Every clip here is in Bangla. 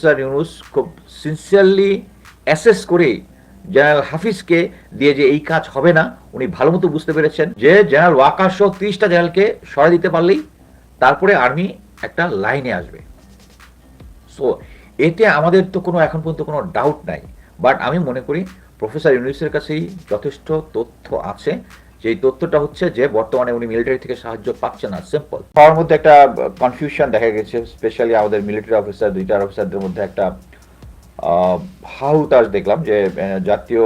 প্রফেসর ইউনুস খুব সিনসিয়ারলি অ্যাসেস করে জেনারেল হাফিজকে দিয়ে যে এই কাজ হবে না, উনি ভালো মতো বুঝতে পেরেছেন যে জেনারেল ওয়াকার সহ তিরিশটা জেনারেলকে সরাই দিতে পারলেই তারপরে আর্মি একটা লাইনে আসবে। সো এতে আমাদের তো কোনো এখন পর্যন্ত কোনো ডাউট নাই। বাট আমি মনে করি প্রফেসর ইউনুসের কাছেই যথেষ্ট তথ্য আছে। যে তথ্যটা হচ্ছে যে বর্তমানে উনি মিলিটারি থেকে সাহায্য পাচ্ছে না সিম্পল হওয়ার মধ্যে একটা কনফিউশন দেখা গেছে স্পেশালি আমাদের মিলিটারি অফিসার দুইটার অফিসারদের মধ্যে একটা হাউতাস দেখলাম যে জাতীয়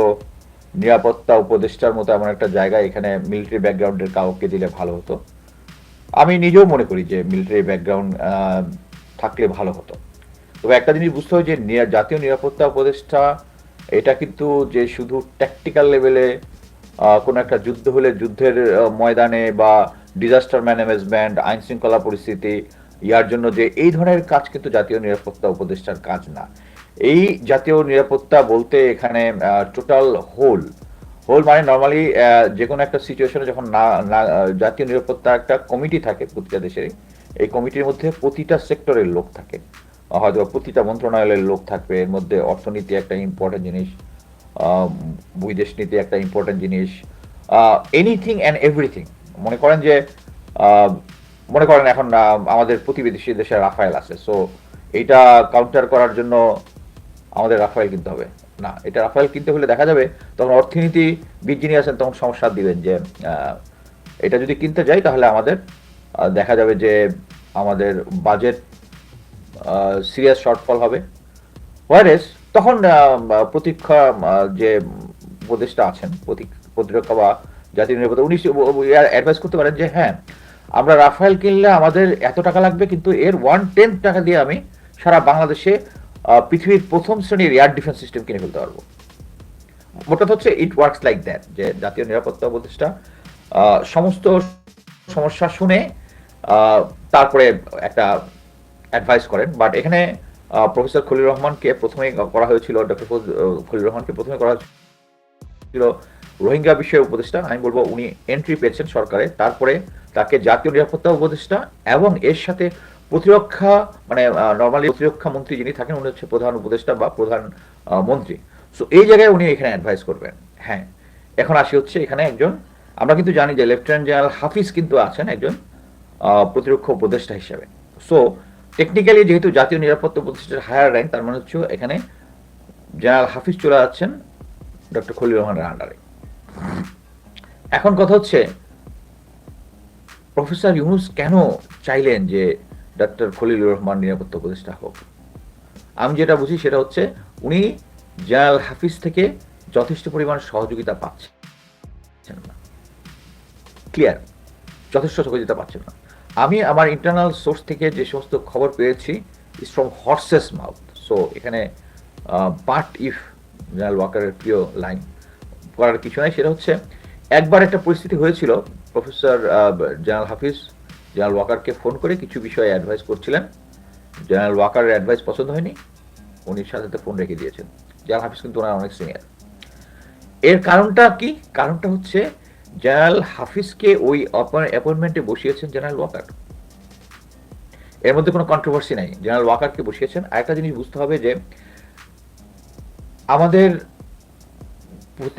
নিরাপত্তা উপদেষ্টার মতো এমন একটা জায়গা এখানে মিলিটারি ব্যাকগ্রাউন্ডের কাউকে দিলে ভালো হতো। আমি নিজেও মনে করি যে মিলিটারি ব্যাকগ্রাউন্ড থাকলে ভালো হতো। তবে একটা জিনিস বুঝতে হবে যে জাতীয় নিরাপত্তা উপদেষ্টা, এটা কিন্তু যে শুধু ট্যাকটিক্যাল লেভেলে কোনো একটা যুদ্ধ হলে যুদ্ধের ময়দানে বা ডিজাস্টার ম্যানেজমেন্ট আইন শৃঙ্খলা পরিস্থিতি, ইয়ার জন্য যে এই ধরনের কাজ কিন্তু জাতীয় নিরাপত্তা উপদেষ্টার কাজ না। এই জাতীয় নিরাপত্তা বলতে এখানে টোটাল হোল হোল মানে নর্মালি যে কোনো একটা সিচুয়েশনে যখন না জাতীয় নিরাপত্তা একটা কমিটি থাকে প্রতিটা দেশেরই, এই কমিটির মধ্যে প্রতিটা সেক্টরের লোক থাকে। হয়তো প্রতিটা মন্ত্রণালয়ের লোক থাকবে, এর মধ্যে অর্থনীতি একটা ইম্পর্টেন্ট জিনিস বৈদেশ নীতি একটা ইম্পর্টেন্ট জিনিস। এনিথিং অ্যান্ড এভরিথিং মনে করেন যে মনে করেন এখন আমাদের প্রতিবেশী দেশে রাফায়েল আছে। সো এইটা কাউন্টার করার জন্য আমাদের রাফায়েল কিনতে হবে। না, এটা রাফায়েল কিনতে হলে দেখা যাবে, তখন অর্থনীতি বিদ যিনি আছেন, তখন সমস্যা দিবেন যে এটা যদি কিনতে যাই, তাহলে আমাদের দেখা যাবে যে, আমাদের বাজেট সিরিয়াস শর্টফল হবে। ওয়ারেস তখন প্রতীক্ষা যে উপদেষ্টা আছেন প্রতি- প্রতিরক্ষা বা জাতীয় নিরাপত্তা, উনি অ্যাডভাইস করতে পারেন যে হ্যাঁ আমরা রাফায়েল কিনলে আমাদের এত টাকা লাগবে, কিন্তু এর ওয়ান টেন্থ টাকা দিয়ে আমি সারা বাংলাদেশে পৃথিবীর প্রথম শ্রেণির এয়ার ডিফেন্স সিস্টেম কিনে ফেলতে পারব। মোটা হচ্ছে ইট ওয়ার্কস লাইক দ্যাট যে জাতীয় নিরাপত্তা উপদেষ্টা সমস্ত সমস্যা শুনে তারপরে একটা অ্যাডভাইস করেন। বাট এখানে প্রফেসর খলিল রহমানকে প্রথমে করা হয়েছিল, ডক্টর খলিল রহমানকে প্রথমে করা ছিল রোহিঙ্গা বিষয়ে উপদেষ্টা। আমি বলব উনি এন্ট্রি পেয়েছেন সরকারে। তারপরে তাকে জাতীয় নিরাপত্তা উপদেষ্টা এবং এর সাথে প্রতিরক্ষা মানে নর্মালি প্রতিরক্ষা মন্ত্রী যিনি থাকেন, উনি হচ্ছে প্রধান উপদেষ্টা বা প্রধান মন্ত্রী। সো এই জায়গায় উনি এখানে অ্যাডভাইস করবেন। হ্যাঁ এখন আসি হচ্ছে এখানে একজন, আমরা কিন্তু জানি যে লেফটেন্যান্ট জেনারেল হাফিজ কিন্তু আছেন একজন প্রতিরক্ষা উপদেষ্টা হিসেবে। সো টেকনিক্যালি যেহেতু জাতীয় নিরাপত্তা উপদেষ্টার হায়ার র্যাঙ্ক তার মানে হচ্ছে এখানে জেনারেল হাফিজ চলে যাচ্ছেন ডক্টর খলিল রহমানের আন্ডারে। এখন কথা হচ্ছে প্রফেসর ইউনুস কেন চাইলেন যে ডক্টর খলিলুর রহমান নিরাপত্তা উপদেষ্টা হোক? আমি যেটা বুঝি সেটা হচ্ছে, উনি জেনারেল হাফিজ থেকে যথেষ্ট পরিমাণ সহযোগিতা পাচ্ছেন ক্লিয়ার যথেষ্ট সহযোগিতা পাচ্ছেন না। আমি আমার ইন্টারনাল সোর্স থেকে যে সমস্ত খবর পেয়েছি is from horse's mouth so এখানে বাট ইফ জেনারেল ওয়াকারের প্রিয় লাইন করার কিছু নাই, সেটা হচ্ছে, একবার একটা পরিস্থিতি হয়েছিল প্রফেসর জেনারেল হাফিজ জেনারেল ওয়াকারকে ফোন করে কিছু বিষয়ে অ্যাডভাইস করছিলেন। জেনারেল ওয়াকারের অ্যাডভাইস পছন্দ হয়নি, উনি সাথে সাথে ফোন রেখে দিয়েছেন। জেনারেল হাফিজ কিন্তু ওনার অনেক সিনিয়র এর কারণটা কি? কারণটা হচ্ছে জেনারেল হাফিজকে ওই অ্যাপয়েন্টমেন্টে বসিয়েছেন জেনারেল ওয়াকার। এর মধ্যে কোনো কন্ট্রোভার্সি নাই। জেনারেল ওয়াকারকে বসিয়েছেন। আরেকটা জিনিস বুঝতে হবে যে, আমাদের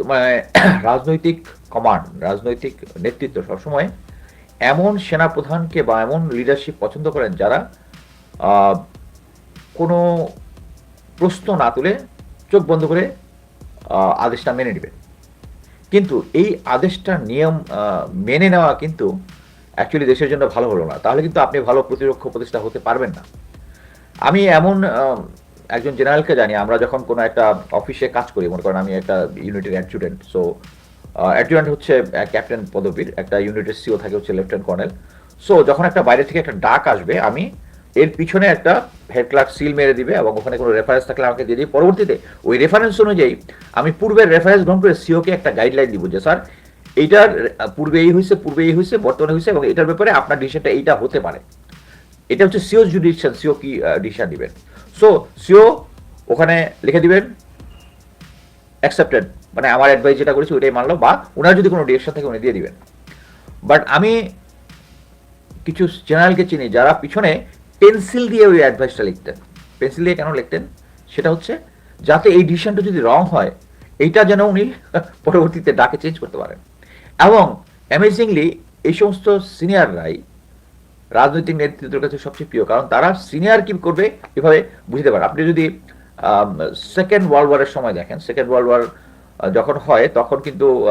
মানে রাজনৈতিক কমান্ড রাজনৈতিক নেতৃত্ব সবসময় এমন সেনাপ্রধানকে বা এমন লিডারশিপ পছন্দ করেন যারা কোনো প্রশ্ন না তুলে চোখ বন্ধ করে আদেশটা মেনে নেবে কিন্তু এই আদেশটা নিয়ম মেনে নেওয়া কিন্তু অ্যাকচুয়ালি দেশের জন্য ভালো হলো না। তাহলে কিন্তু আপনি ভালো প্রতিরক্ষা প্রতিষ্ঠা হতে পারবেন না। আমি এমন একজন জেনারেলকে জানি, আমরা যখন কোনো একটা অফিসে কাজ করি, মনে করেন আমি একটা ইউনিটের অ্যাডজুটেন্ট সো অ্যাডজুটেন্ট হচ্ছে ক্যাপ্টেন পদবীর, একটা ইউনিটের সিও থাকে, হচ্ছে লেফটেন্যান্ট কর্নেল সো যখন একটা বাইরে থেকে একটা ডাক আসবে, আমি এর পিছনে একটা হেড ক্লার্ক সিল মেরে দিবে এবং ওখানে কোনো রেফারেন্স থাকলে আমাকে দিয়ে দিই পরবর্তীতে ওই রেফারেন্স অনুযায়ী আমি পূর্বের রেফারেন্স গ্রহণ করে সিওকে একটা গাইডলাইন দিব যে, স্যার, এইটার, পূর্বে এই হয়েছে পূর্বে এই হয়েছে বর্তমানে হয়েছে এবং এটার ব্যাপারে আপনার ডিসিশনটা এইটা হতে পারে। এটা হচ্ছে সিও জুডিশন সিও কি ডিসিশন দিবেন। সো সিও ওখানে লিখে দিবেন অ্যাকসেপ্টেড মানে আমার অ্যাডভাইস যেটা করেছি ওইটাই মানলো বা ওনার যদি কোনো ডিরেকশন থাকে উনি দিয়ে দিবেন। বাট আমি কিছু জেনারেলকে চিনি যারা পিছনে পেন্সিল দিয়ে ওই অ্যাডভাইসটা লিখতেন। পেন্সিল দিয়ে কেন লিখতেন? সেটা হচ্ছে যাতে এই ডিসিশনটা যদি রং হয় এইটা যেন উনি পরবর্তীতে ডাকে চেঞ্জ করতে পারেন। এবং অ্যামেজিংলি এই সমস্ত সিনিয়ররাই রাজনৈতিক নেতৃত্বের কাছে সবচেয়ে প্রিয় কারণ তারা সিনিয়র কি করবে এভাবে বুঝতে পারে। আপনি যদি সেকেন্ড ওয়ার্ল্ড ওয়ারের সময় দেখেন সেকেন্ড ওয়ার্ল্ড ওয়ার যখন হয় তখন কিন্তু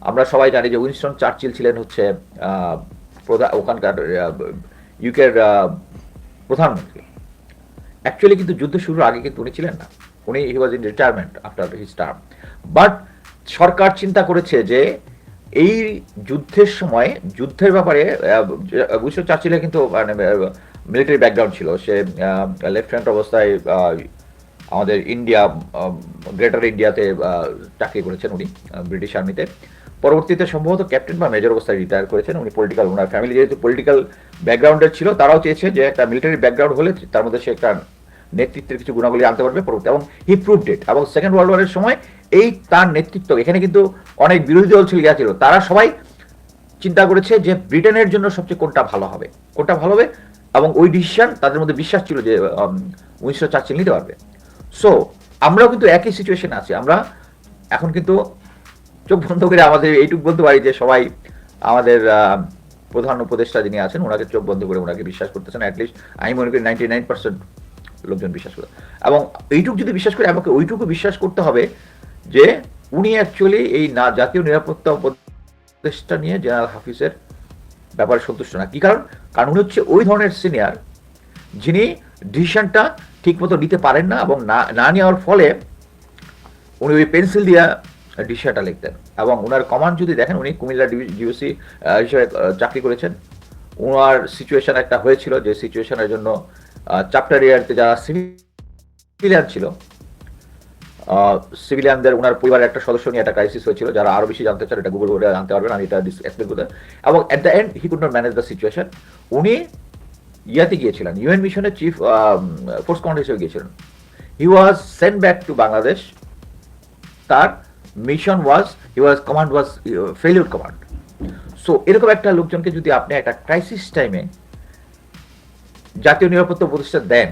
আমরা সবাই জানি যে উইনস্টন চার্চিল ছিলেন হচ্ছে আহ, প্রধা- ওখানকার ইউকের প্রধানমন্ত্রী। অ্যাকচুয়ালি কিন্তু যুদ্ধ শুরুর আগে কিন্তু উনি ছিলেন না। উনি he was in retirement after his term but সরকার চিন্তা করেছে যে এই যুদ্ধের সময়, যুদ্ধের ব্যাপারে উনিশশো চার্চিলের কিন্তু মানে মিলিটারি ব্যাকগ্রাউন্ড ছিল। সে লেফটেন্যান্ট অবস্থায় আমাদের ইন্ডিয়া গ্রেটার ইন্ডিয়াতে চাকরি করেছেন উনি ব্রিটিশ আর্মিতে পরবর্তীতে সম্ভবত ক্যাপ্টেন বা মেজর অবস্থায় রিটায়ার করেছেন। উনি পলিটিক্যাল ওনার ফ্যামিলি যেহেতু পলিটিক্যাল ব্যাকগ্রাউন্ডের ছিল, তারাও চেয়েছে যে একটা মিলিটারি ব্যাকগ্রাউন্ড হলে তার মধ্যে সে একটা নেতৃত্বের কিছু গুণাবলী আনতে পারবে পরবর্তী এবং হি প্রুভড ইট এবং সেকেন্ড ওয়ার্ল্ড ওয়ারের সময় এই তার নেতৃত্ব, এখানে কিন্তু অনেক বিরোধী দল ছিল ইয়া ছিল তারা সবাই চিন্তা করেছে যে ব্রিটেনের জন্য সবচেয়ে কোনটা ভালো হবে। কোনটা ভালো হবে? এবং ওই ডিসিশন তাদের মধ্যে বিশ্বাস ছিল যে উনিশশো চার্চিল নিতে পারবে। সো আমরাও কিন্তু একই সিচুয়েশন আছি। আমরা এখন কিন্তু চোখ বন্ধ করে আমাদের এইটুকু বলতে পারি যে সবাই আমাদের প্রধান উপদেষ্টা যিনি আছেন, ওনাকে চোখ বন্ধ করে ওনাকে বিশ্বাস করতেছেন অ্যাটলিস্ট আমি মনে করি নাইনটি নাইন পার্সেন্ট লোকজন বিশ্বাস করে। এবং এইটুকু যদি বিশ্বাস করে, আমাকে ওইটুকু বিশ্বাস করতে হবে যে উনি অ্যাকচুয়ালি এই না, জাতীয় নিরাপত্তা উপদেষ্টা নিয়ে জেনারেল হাফিজের ব্যাপারে সন্তুষ্ট না। কি কারণ? কারণ উনি হচ্ছে ওই ধরনের সিনিয়র যিনি ডিসিশনটা ঠিক মতো নিতে পারেন না এবং না না নেওয়ার ফলে উনি ওই পেন্সিল দিয়া ডিসিশনটা লিখতেন। এবং ওনার কমান্ড যদি দেখেন, উনি কুমিল্লা ডিউসি হিসেবে চাকরি করেছেন। ওনার সিচুয়েশন একটা হয়েছিল যে সিচুয়েশনের জন্য চ্যাপ্টার ইয়ারতে যারা সিভিলিয়ান ছিল সিভিলিয়ানদের ওনার পরিবারের একটা সদস্য নিয়ে একটা ক্রাইসিস হয়েছিল, যারা আরও বেশি জানতে চান এটা গুগল করে জানতে পারবেন, আমি এটা এক্সপ্লেন করতে এবং at the end he could not manage the situation উনি ইয়াতে গিয়েছিলেন ইউএন মিশনের চিফ ফোর্স কমান্ডার হিসেবে গিয়েছিলেন। He was sent back to Bangladesh তার mission was he was command was failure command so এরকম একটা লোকজনকে যদি আপনি একটা ক্রাইসিস টাইমে জাতীয় নিরাপত্তা উপদেষ্টা দেন,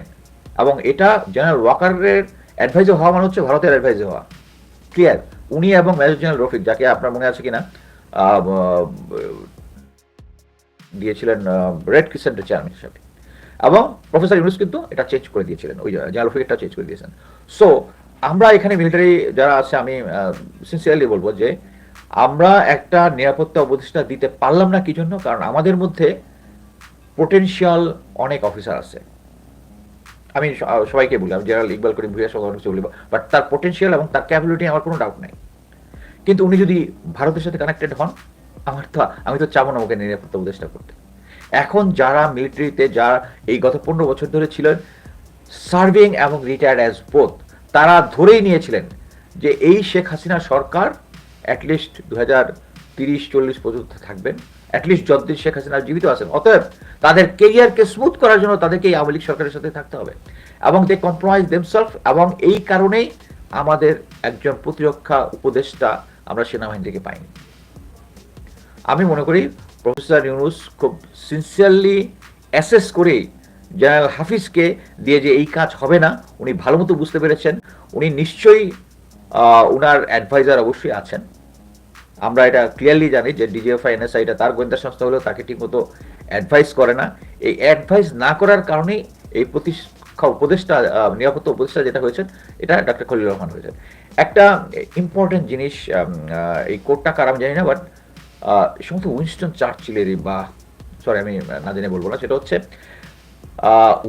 এবং এটা জেনারেল ওয়াকারের অ্যাডভাইজার হওয়া মানে হচ্ছে ভারতের অ্যাডভাইজার হওয়া ক্লিয়ার উনি এবং মেজর জেনারেল রফিক, যাকে আপনার মনে আছে কিনা দিয়েছিলেন রেড ক্রিসেন্টের চেয়ারম্যান হিসাবে। এবং প্রফেসর ইউনুস কিন্তু এটা চেঞ্জ করে দিয়েছিলেন, ওই জেনারেল রফিক এটা চেঞ্জ করে দিয়েছেন। সো আমরা এখানে মিলিটারি যারা আছে, আমি সিনসিয়ারলি বলব যে আমরা একটা নিরাপত্তা উপদেষ্টা দিতে পারলাম না কি জন্য কারণ আমাদের মধ্যে পোটেনশিয়াল অনেক অফিসার আছে। আমি সবাইকে বলি, আমি জেনারেল ইকবাল করিম ভুইয়া সহ কিছু বলি বাট তার পোটেনশিয়াল এবং তার ক্যাপাবিলিটি আমার কোনো ডাউট নাই। কিন্তু উনি যদি ভারতের সাথে কানেক্টেড হন, আমার তো, আমি তো চাবো না ওকে নিরাপত্তা উপদেষ্টা করতে। এখন যারা মিলিটারিতে যারা এই গত পনেরো বছর ধরে ছিলেন সার্ভিং এবং রিটায়ার্ড অ্যাজ বোথ তারা ধরেই নিয়েছিলেন যে এই শেখ হাসিনা সরকার অ্যাটলিস্ট দু হাজার তিরিশ, চল্লিশ পর্যন্ত থাকবেন। অ্যাটলিস্ট যতদিন শেখ হাসিনা জীবিত আছেন। অতএব তাদের কেরিয়ারকে স্মুথ করার জন্য তাদেরকে এই আওয়ামী সরকারের সাথে থাকতে হবে। এবং দে কম্প্রোমাইজ দেমসেলফ এবং এই কারণেই আমাদের একজন প্রতিরক্ষা উপদেষ্টা আমরা সেনাবাহিনী থেকে পাইনি। আমি মনে করি প্রফেসর ইউনুস খুব সিনসিয়ারলি অ্যাসেস করে জেনারেল হাফিজকে দিয়ে যে এই কাজ হবে না, উনি ভালো মতো বুঝতে পেরেছেন। উনি নিশ্চয়ই উনার অ্যাডভাইজার অবশ্যই আছেন। আমরা এটা ক্লিয়ারলি জানি যে ডিজিএফআই এনএসআই এটা তার গোয়েন্দা সংস্থা হলেও তাকে ঠিকমতো অ্যাডভাইস করে না। এই অ্যাডভাইস না করার কারণেই এই প্রতিষ্ঠা উপদেষ্টা নিরাপত্তা উপদেষ্টা যেটা হয়েছেন, এটা ডক্টর খলিল রহমান হয়েছেন। একটা ইম্পর্টেন্ট জিনিস এই কোর্টটা কার আমি জানি না বাট সমস্ত উইনস্টন চার্চিলেরই বা সরি আমি না জেনে বলব না, সেটা হচ্ছে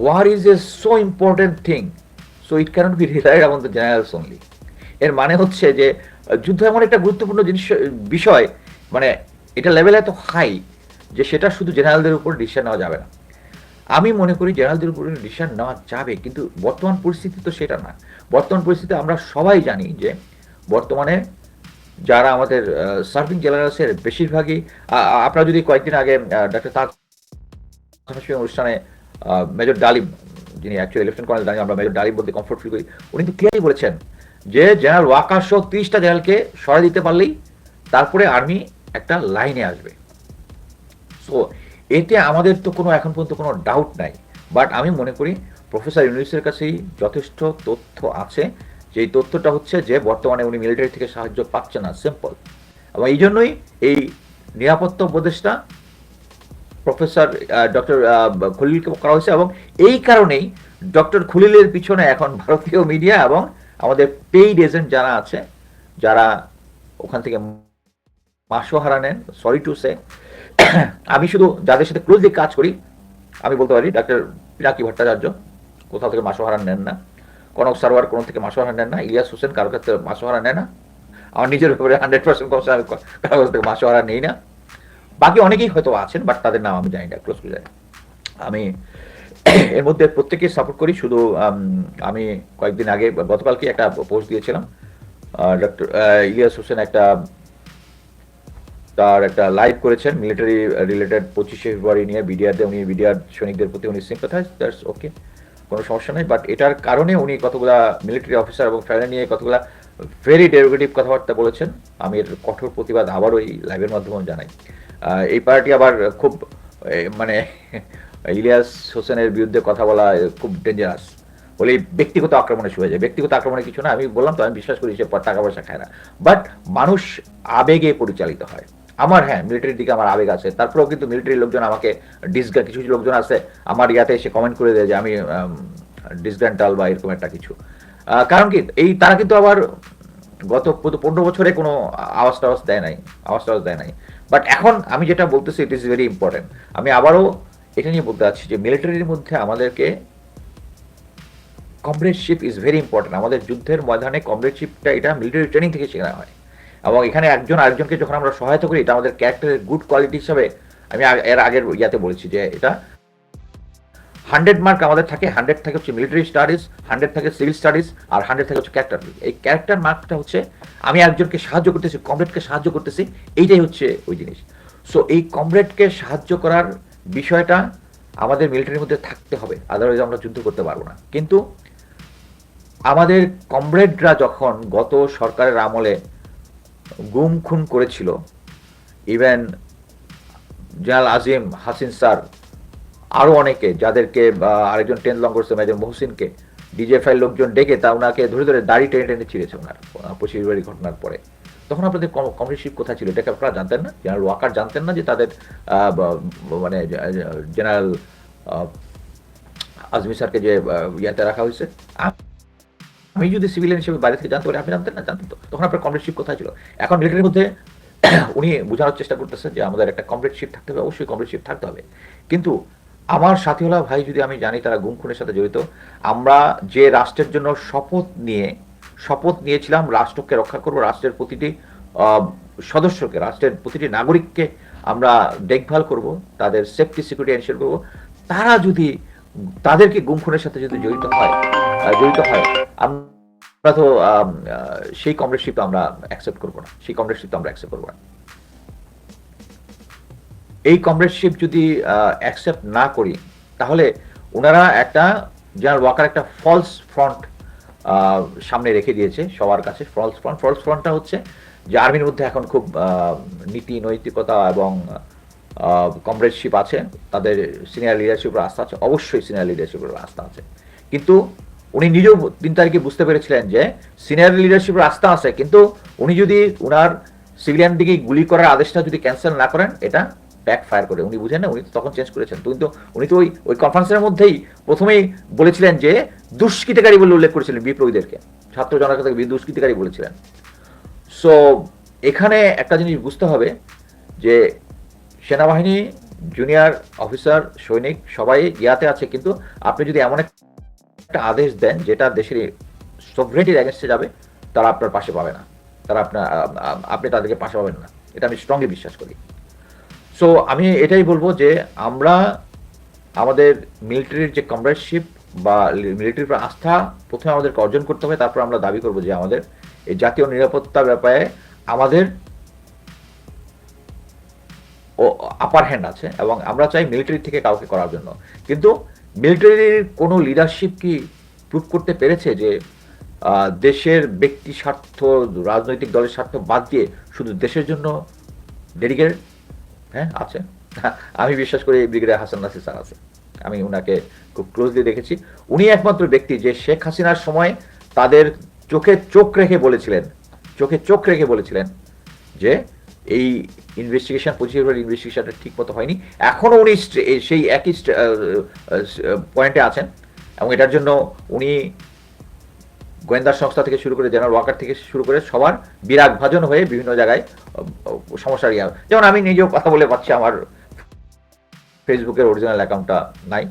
war is a so important thing so it cannot be relied on the generals only এর মানে হচ্ছে যে যুদ্ধ এমন একটা গুরুত্বপূর্ণ জিনিস, বিষয় মানে এটা লেভেল এত হাই যে সেটা শুধু জেনারেলদের উপর ডিসিশন নেওয়া যাবে না। আমি মনে করি জেনারেলদের উপর ডিসিশন নেওয়া যাবে, কিন্তু বর্তমান পরিস্থিতি তো সেটা না। বর্তমান পরিস্থিতি আমরা সবাই জানি যে, বর্তমানে যারা আমাদের সার্ভিং জেনারেলসের বেশিরভাগই আপনারা যদি কয়েকদিন আগে ডাক্তার হাসিমের অনুষ্ঠানে মেজর ডালিম, যিনি অ্যাকচুয়ালি লেফটেন্ট কর্নেল ডালিম আমরা মেজর ডালিম বলতে কমফোর্ট ফিল করি, উনি তো ক্লিয়ারই বলেছেন যে জেনারেল ওয়াকার সহ তিরিশটা জেনারেলকে সরাই দিতে পারলেই তারপরে আর্মি একটা লাইনে আসবে। সো এতে আমাদের তো কোনো এখন পর্যন্ত কোনো ডাউট নাই। বাট আমি মনে করি প্রফেসর ইউনুসের কাছেই যথেষ্ট তথ্য আছে। যে এই তথ্যটা হচ্ছে যে বর্তমানে উনি মিলিটারি থেকে সাহায্য পাচ্ছে না সিম্পল এবং এই জন্যই এই নিরাপত্তা উপদেষ্টা প্রফেসর ডক্টর খলিলকে করা হয়েছে এবং এই কারণেই ডক্টর খলিলের পিছনে এখন ভারতীয় মিডিয়া এবং আমাদের পেইড এজেন্ট যারা আছে, যারা ওখান থেকে মাসোহারা নেন সরি টু সে আমি শুধু যাদের সাথে ক্লোজলি কাজ করি, আমি বলতে পারি ডাক্তার পিনাকি ভট্টাচার্য, কোথাও থেকে মাসোহারা নেন না, কনক সারোয়ার কোনো থেকে মাসোহারা নেন না, ইলিয়াস হোসেন কারোর কাছ থেকে মাসোহারা নেয় না, আমার নিজের ব্যাপারে হান্ড্রেড পার্সেন্ট কারোর কাছ থেকে মাসোহারা নেই না। বাকি অনেকেই হয়তো আছেন বাট তাদের নাম আমি জানি না ক্লোজ করে জানি আমি এর মধ্যে প্রত্যেকে সাপোর্ট করি, শুধু আমি কয়েকদিন আগে, গতকালকে একটা পোস্ট দিয়েছিলাম ডক্টর ইলিয়াস হোসেন একটা, তার একটা লাইভ করেছেন মিলিটারি রিলেটেড পঁচিশে ফেব্রুয়ারি নিয়ে বিডিআরতে উনি বিডিআর সৈনিকদের প্রতি উনি সিম্পাথাইজ দ্যাটস ওকে কোনো সমস্যা নেই বাট এটার কারণে উনি কতগুলা মিলিটারি অফিসার এবং ফ্যামিলি নিয়ে কতগুলা ভেরি ডেরোগেটিভ কথাবার্তা বলেছেন, আমি এর কঠোর প্রতিবাদ আবারও এই লাইভের মাধ্যমে জানাই। এই পার্টি আবার খুব মানে ইলিয়াস হোসেনের বিরুদ্ধে কথা বলা খুব ডেঞ্জারাস বলে ব্যক্তিগত আক্রমণে শুয়ে যায়। ব্যক্তিগত আক্রমণে কিছু না, আমি বললাম তো, আমি বিশ্বাস করি সে টাকা পয়সা খায় না। বাট মানুষ আবেগে পরিচালিত হয়। আমার হ্যাঁ মিলিটারির দিকে আমার আবেগ আছে। তারপরেও কিন্তু মিলিটারি লোকজন আমাকে ডিসগা কিছু কিছু লোকজন আছে, আমার ইয়াতে এসে কমেন্ট করে দেয় যে আমি ডিসগ্যান্টাল বা এরকম একটা কিছু। কারণ কি, এই, তারা কিন্তু আবার গত পনেরো বছরে কোনো আওয়াজ টাওয়াজ দেয় নাই, আওয়াজ টাওয়াজ দেয় নাই। বাট এখন আমি যেটা বলতেছি ইট ইজ ভেরি ইম্পর্টেন্ট আমি আবারও এটা নিয়ে বলতে চাচ্ছি যে মিলিটারির মধ্যে আমাদেরকে কমরেডশিপ ইজ ভেরি ইম্পর্টেন্ট আমাদের যুদ্ধের ময়দানে কমরেডশিপটা এটা মিলিটারি ট্রেনিং থেকে শেখানো হয়। এবং এখানে একজন আরেকজনকে যখন আমরা সহায়তা করি, এটা আমাদের ক্যারেক্টারের গুড কোয়ালিটি হিসাবে আমি এর আগের ইয়াতে বলেছি যে এটা হান্ড্রেড মার্ক আমাদের থাকে, হান্ড্রেড থাকে হচ্ছে মিলিটারি স্টাডিজ, হান্ড্রেড থাকে সিভিল স্টাডিজ, আর হান্ড্রেড থাকে হচ্ছে ক্যারেক্টার এই ক্যারেক্টার মার্কটা হচ্ছে, আমি একজনকে সাহায্য করতেছি, কমরেডকে সাহায্য করতেছি, এইটাই হচ্ছে ওই জিনিস। সো এই কমরেডকে সাহায্য করার বিষয়টা আমাদের মিলিটারির মধ্যে থাকতে হবে আদারওয়াইজ আমরা যুদ্ধ করতে পারব না। কিন্তু আমাদের কমরেডরা যখন গত সরকারের আমলে গুম খুন করেছিল even general Azim Hasin sir আরও অনেকে যাদেরকে আরেকজন টেন লং করছে মেজর মহসিনকে। ডিজেফআই লোকজন ডেকে তা ওনাকে ধরে ধরে দাড়ি টেনে টেনে ছিঁড়েছে ওনার পঁচিশ ফেব্রুয়ারি ঘটনার পরে। তখন আপনাদের কমিশনশিপ কোথায় ছিল? এটাকে আপনারা জানতেন না? জেনারেল ওয়াকার জানতেন না যে তাদের মানে জেনারেল আজমি স্যারকে যে ইয়াতে রাখা হয়েছে? আমি যদি সিভিলিয়ান হিসেবে বাইরে থেকে জানতে পারি, আপনি জানতেন না? জানতেন তো। তখন আপনার কমরেডশিপ কোথায় ছিল? এখন মিলিটারির মধ্যে উনি বোঝানোর চেষ্টা করতেছেন যে আমাদের একটা কমরেডশিপ থাকতে হবে। অবশ্যই কমরেডশিপ থাকতে হবে। কিন্তু আমার সাথীওয়ালা ভাই যদি আমি জানি তারা গুম খুনের সাথে জড়িত, আমরা যে রাষ্ট্রের জন্য শপথ নিয়ে, শপথ নিয়েছিলাম, রাষ্ট্রকে রক্ষা করব, রাষ্ট্রের প্রতিটি সদস্যকে, রাষ্ট্রের প্রতিটি নাগরিককে আমরা দেখভাল করব, তাদের সেফটি সিকিউরিটি এনশিওর করব। তারা যদি তাদেরকে গুম খুনের সাথে যদি জড়িত হয় জড়িত হয়, আমরা তো সেই কমরেডশিপ আমরা অ্যাকসেপ্ট করব না। সেই কমরেডশিপ আমরা অ্যাকসেপ্ট করব না। এই কমরেডশিপ যদি অ্যাকসেপ্ট না করি, তাহলে ওনারা একটা জেনারেল ওয়াকার একটা ফলস ফ্রন্ট সামনে রেখে দিয়েছে সবার কাছে ফলস ফ্রন্ট ফলস ফ্রন্টটা হচ্ছে যে আর্মির মধ্যে এখন খুব নীতি, নৈতিকতা এবং কমরেডশিপ আছে, তাদের সিনিয়র লিডারশিপের আস্থা আছে, অবশ্যই সিনিয়র লিডারশিপের আস্থা আছে। কিন্তু উনি নিজেও তিন তারিখে বুঝতে পেরেছিলেন যে সিনিয়র লিডারশিপের আস্থা আছে, কিন্তু উনি যদি ওনার সিভিলিয়ান দিকে গুলি করার আদেশটা যদি ক্যান্সেল না করেন, এটা ব্যাক ফায়ার করে। উনি বুঝেন না, উনি তো তখন চেঞ্জ করেছেন। কিন্তু উনি তো ওই ওই কনফারেন্সের মধ্যেই প্রথমেই বলেছিলেন যে, দুষ্কৃতিকারী বলে উল্লেখ করেছিলেন বিপ্লবীদেরকে। ছাত্র জনতাকে দুষ্কৃতিকারী বলেছিলেন। সো এখানে একটা জিনিস বুঝতে হবে যে, সেনাবাহিনী জুনিয়র অফিসার সৈনিক, সবাই ইয়াতে আছে। কিন্তু আপনি যদি এমন একটা আদেশ দেন যেটা দেশের সভরেটির অ্যাগেনস্টে যাবে, তারা আপনার পাশে পাবে না। তারা আপনার আপনি তাদেরকে পাশে পাবেন না। এটা আমি স্ট্রংলি বিশ্বাস করি। সো আমি এটাই বলব যে আমরা আমাদের মিলিটারির যে কমরেডশিপ বা মিলিটারির উপর আস্থা প্রথমে আমাদেরকে অর্জন করতে হবে, তারপর আমরা দাবি করব যে আমাদের এই জাতীয় নিরাপত্তা ব্যাপারে আমাদের ও আপার হ্যান্ড আছে এবং আমরা চাই মিলিটারি থেকে কাউকে করার জন্য। কিন্তু মিলিটারির কোনো লিডারশিপ কি প্রুভ করতে পেরেছে যে দেশের ব্যক্তি স্বার্থ, রাজনৈতিক দলের স্বার্থ বাদ দিয়ে শুধু দেশের জন্য ডেডিকেটেড হ্যাঁ আছে। আমি বিশ্বাস করি ব্রিগেডিয়ার হাসান নাসির স্যার আছে। আমি ওনাকে খুব ক্লোজলি দেখেছি। উনি একমাত্র ব্যক্তি যে শেখ হাসিনার সময় তাদের চোখে চোখ রেখে বলেছিলেন, চোখে চোখ রেখে বলেছিলেন যে এই ইনভেস্টিগেশন পঁচিশ ফেব্রুয়ারি ইনভেস্টিগেশনটা ঠিক মতো হয়নি। এখনও উনি সেই একই পয়েন্টে আছেন এবং এটার জন্য উনি গোয়েন্দা সংস্থা থেকে শুরু করে জেনারেল ওয়াকার থেকে শুরু করে সবার বিরাগ ভাজন হয়ে বিভিন্ন জায়গায় সমস্যা ইয়া যেমন আমি নিজেও কথা বলে পাচ্ছি, আমার ফেসবুকের অরিজিনাল অ্যাকাউন্টটা নাই।